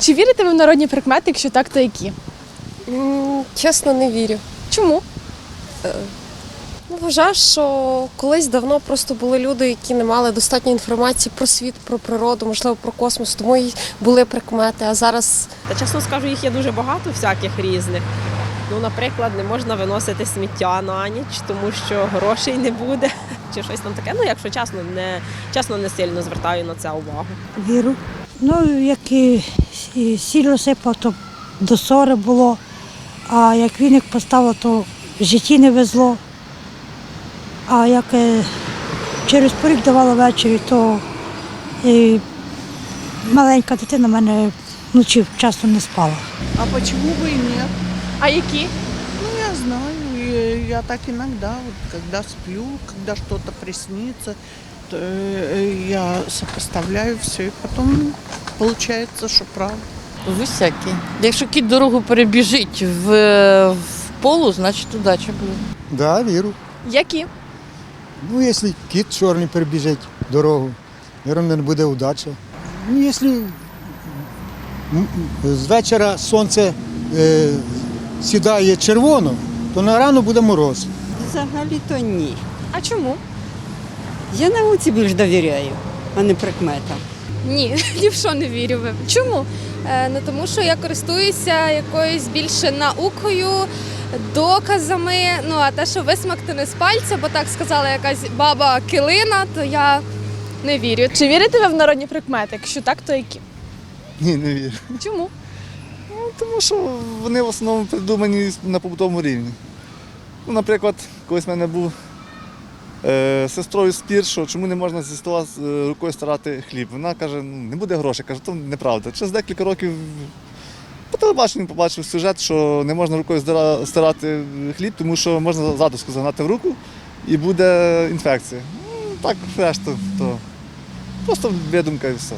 Чи вірите ви в народні прикмети? Якщо так, то які? М, Чесно, не вірю. Чому? Ну, вважаю, що колись давно просто були люди, які не мали достатньо інформації про світ, про природу, можливо, про космос, тому і були прикмети. А зараз Та чесно скажу, їх є дуже багато всяких різних. Ну, наприклад, не можна виносити сміття на ніч, тому що грошей не буде, чи щось там таке. Ну, якщо чесно, не чесно, не сильно звертаю на це увагу. Віру. Ну, як і сі- сіль осипав, то до сори було. А як віник поставив, то в житті не везло. А як е, через порік давала ввечері, то е, маленька дитина в мене вночі часто не спала. А почему бы и нет? А які? Ну, я знаю, я так иногда, вот, когда сплю, когда что-то то, э, я сопоставляю все, и потом получается, что правда. Всякі. Якщо кіт дорогу перебіжить в, в полу, значить удача буде. Да, віру. Які? Ну, якщо кіт чорний перебіжить дорогу, вірно, не буде удача. Ну, якщо з вечора сонце е, сідає червоно, то на рано буде мороз. Взагалі-то ні. А чому? Я науці більш довіряю, а не прикметам. Ні, ні в що не вірю. Чому? Е, ну тому що я користуюся якоюсь більше наукою, доказами. Ну а те, що висмактане з пальця, бо так сказала якась баба килина, то я не вірю. Чи вірите ви в народні прикмети? Якщо так, то які? Ні, не вірю. Чому? Ну, тому що вони в основному придумані на побутовому рівні. Ну, наприклад, колись в мене був сестрою спір, що чому не можна зі стола е, рукою старати хліб. Вона каже, ну не буде грошей. Каже, то неправда. Через декілька років по телебаченню побачив сюжет, що не можна рукою старати стирати хліб, тому що можна задуску загнати в руку і буде інфекція. Ну, так, решта, то просто видумка і все.